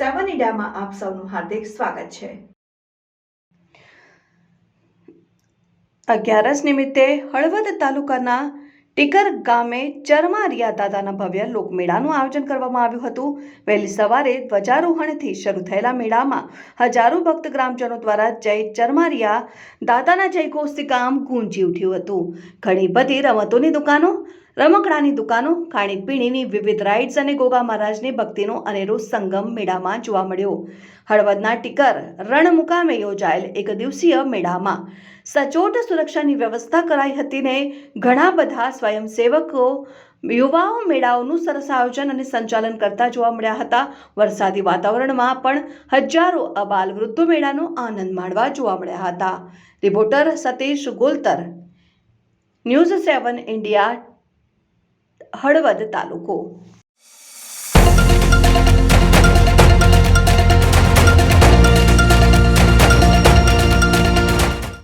સમાચારમાં આપ સૌનું હાર્દિક સ્વાગત છે. અગિયારસ નિમિત્તે હળવદ તાલુકાના ટીકર ગામે ચરમારિયા દાદાના ભવ્ય લોકમેળાનું આયોજન કરવામાં આવ્યું હતું. વહેલી સવારે ધ્વજારોહણથી શરૂ થયેલા મેળામાં હજારો ભક્ત ગ્રામજનો દ્વારા જય ચરમારિયા દાદાના જયઘોષથી ગામ ગુંજી ઉઠ્યું હતું. ઘણી બધી રમતોની દુકાનો રમકડાની દુકાનો ખાણીપીણીની વિવિધ રાઇડ્સ અને ગોગા મહારાજની ભક્તિનો અનેરો સંગમ મેળામાં જોવા મળ્યો. હળવદના ટીકર રણ મુકામે યોજાયેલ એક દિવસીય મેળામાં સચોટ સુરક્ષાની વ્યવસ્થા કરાઈ હતી ને ઘણા બધા સ્વયંસેવકો યુવાઓ મેળાઓનું સરસ આયોજન અને સંચાલન કરતા જોવા મળ્યા હતા. વરસાદી વાતાવરણમાં પણ હજારો અબાલ વૃદ્ધો મેળાનો આનંદ માણવા જોવા મળ્યા હતા. Reporter Satish Goltar. News seven India Halvad તાલુકો